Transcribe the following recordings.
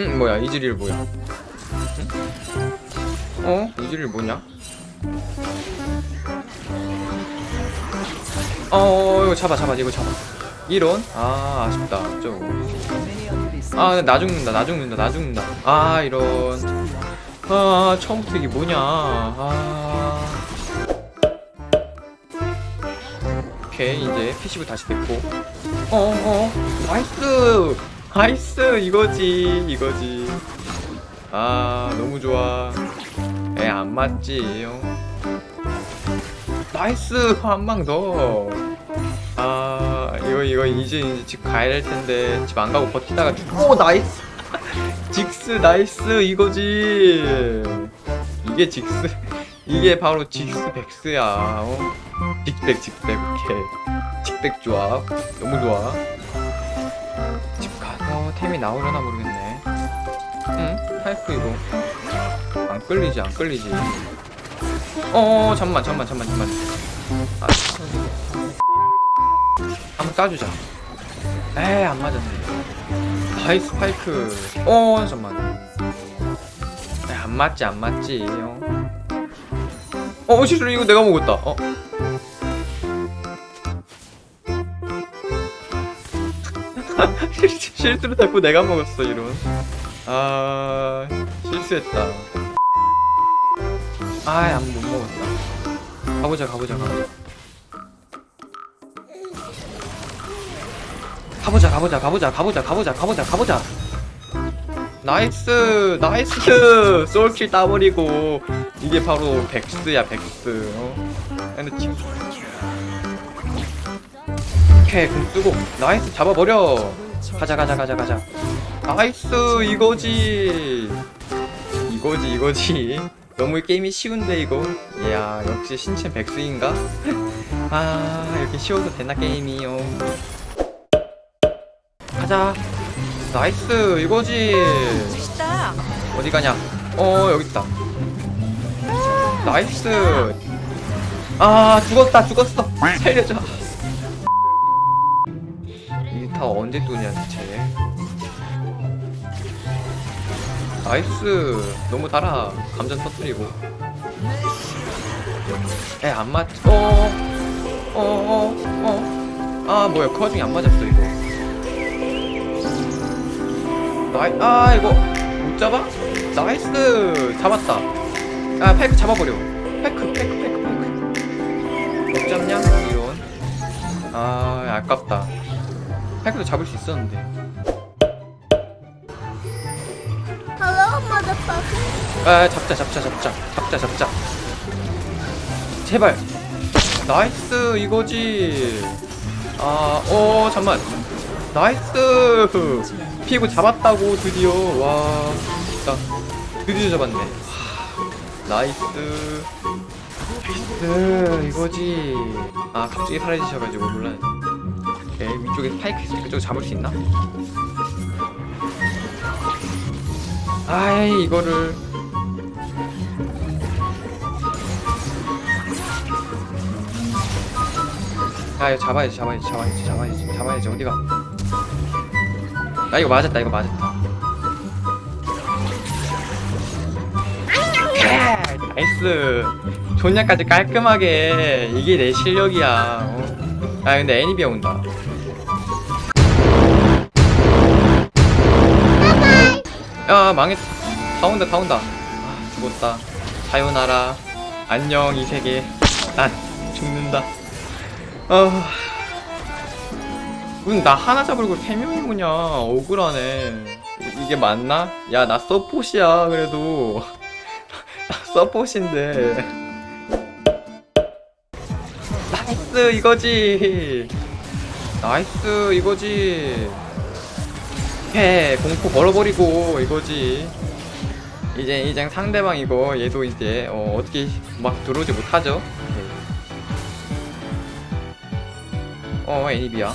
응 뭐야 이즈리얼 뭐야? 응? 어? 이즈리얼 뭐냐? 어 이거 잡아 잡아 이거 잡아. 이런? 아 아쉽다. 좀아나 죽는다 나 죽는다 나 죽는다. 아 이런. 아 처음부터 이게 뭐냐. 아. 오케이 이제 패시브 다시 됐고. 어어. 나이스 나이스 이거지 이거지 아 너무 좋아 에 안 맞지 어. 나이스 한 방 더. 아 이거 이거 이제 이제 집 가야 될 텐데 집 안 가고 버티다가 죽. 오 나이스. 직스 나이스 이거지. 이게 직스 이게 바로 직스 백스야. 어? 직백 직백 오케이. 직백 조합 너무 좋아. 템이 나오려나 모르겠네. 응? 파이프 이거. 안 끌리지 안 끌리지. 어 잠만 잠만 잠만 잠만. 아, 한번 따주자. 에이 안 맞았네. 나이스 파이크 어 잠만. 에이, 안 맞지 안 맞지 어, 어 실수로 이거 내가 먹었다. 어 실- 실수로 자꾸 내가 먹었어 이런 아 실수했다. 아이 안못 먹었다. 가보자 가보자 가보자. 가보자 가보자 가보자 가보자 가보자 가보자 가보자. 나이스 나이스. 솔킬 따버리고. 이게 바로 백스야 백스. 어? 근데 지금 오케이 공 쓰고. 나이스 잡아버려. 가자 가자 가자 가자. 나이스 이거지. 이거지 이거지. 너무 게임이 쉬운데 이거? 이야 역시 신체 백스인가? 아 이렇게 쉬워도 되나 게임이요? 가자. 나이스 이거지. 어디 가냐? 어 여기 있다. 나이스. 아 죽었다 죽었어. 살려줘. 이 다 언제 뜨냐 대체? 나이스. 너무 달아. 감전 터뜨리고. 에안 맞.. 어.. 어.. 어.. 어.. 아 뭐야. 그 와중에 안 맞았어 이거. 나이.. 아 이거 못 잡아? 나이스. 잡았다. 아 패크 잡아버려. 패크 패크 패크 패크 못 잡냐? 이런. 아 아깝다 패크도 잡을 수 있었는데. Hello, motherfucker. 아 잡자 잡자 잡자. 잡자 잡자. 제발. 나이스 이거지. 아어 잠만. 나이스. 피고 잡았다고 드디어. 와 진짜. 드디어 잡았네. 하, 나이스. 나이스 이거지. 아 갑자기 사라지셔가지고 몰랐네 오케이 위쪽에 파이크 있으니까 저거 잡을 수 있나? 아이 이거를. 아 이거 잡아야지 잡아야지 잡아야지 잡아야지 잡아야지. 어디가? 나 이거 맞았다 이거 맞았다. 예, 나이스. 존냐까지 깔끔하게 이게 내 실력이야. 어. 아 근데 애니비아 온다. 야 망했 다 온다 다 온다. 아 죽었다. 사요나라. 안녕 이 세계. 난 죽는다. 아. 무슨 나 하나 잡으려고 세 명이 뭐냐 억울하네. 이- 이게 맞나? 야 나 서폿이야 그래도. 나 서폿인데 나이스 이거지. 나이스 이거지. 해 공포 걸어버리고 이거지. 이제 이제 상대방 이거 얘도 이제 어, 어떻게 막 들어오지 못하죠? 네. 어 애니비야.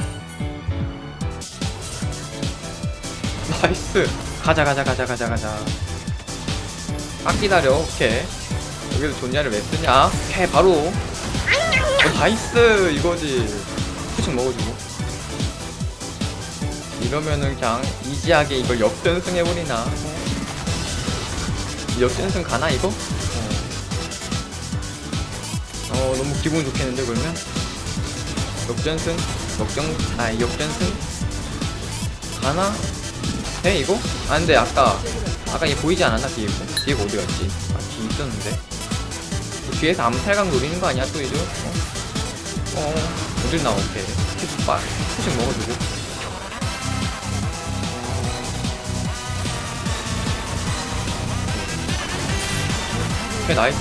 나이스. 가자 가자 가자 가자 가자. 딱 기다려. 오케이. 여기서 존냐를 왜 쓰냐? 오케이 바로 어, 나이스 이거지 후식 먹어주고 이러면은 그냥 이지하게 이걸 역전승 해버리나 역전승 가나 이거? 어. 어 너무 기분 좋겠는데 그러면? 역전승? 역전 아 역전승? 가나? 해 이거? 아 근데 아까 아까 얘 보이지 않았나 뒤에 거? 뒤에 거 어디 갔지? 아 뒤에 있었는데 뒤에서 암살각 노리는 거 아니야 또 이제? 어? 어 어딜 나와 오케이 스킵 빠 스킵 먹어주고. 오케이 나이스.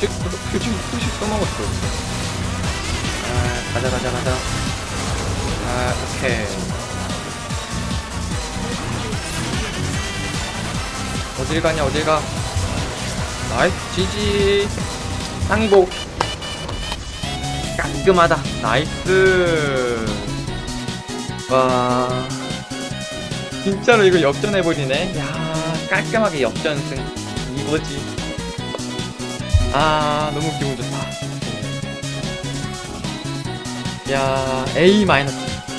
쭉 표지 표지 써먹었어. 아 가자 가자 가자. 아 오케이. 어딜 가냐 어딜 가 나이스 지지. 항복. 깔끔하다. 나이스. 와. 진짜로 이거 역전해버리네. 야 깔끔하게 역전승. 이거지. 아 너무 기분 좋다. 야 A 마이너스.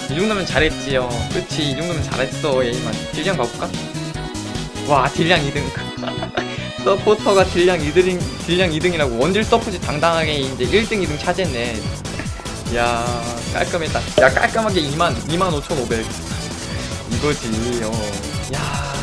이 정도면 잘했지요. 그치 이 정도면 잘했어 A 마이너스. 딜량 봐볼까? 와 딜량 2등 서포터가 딜량 2등 딜량 2등이라고 원딜 서포지 당당하게 이제 1등 2등 차지했네. 야 깔끔했다. 야 깔끔하게 2만 2만 5,500 이거지 어 야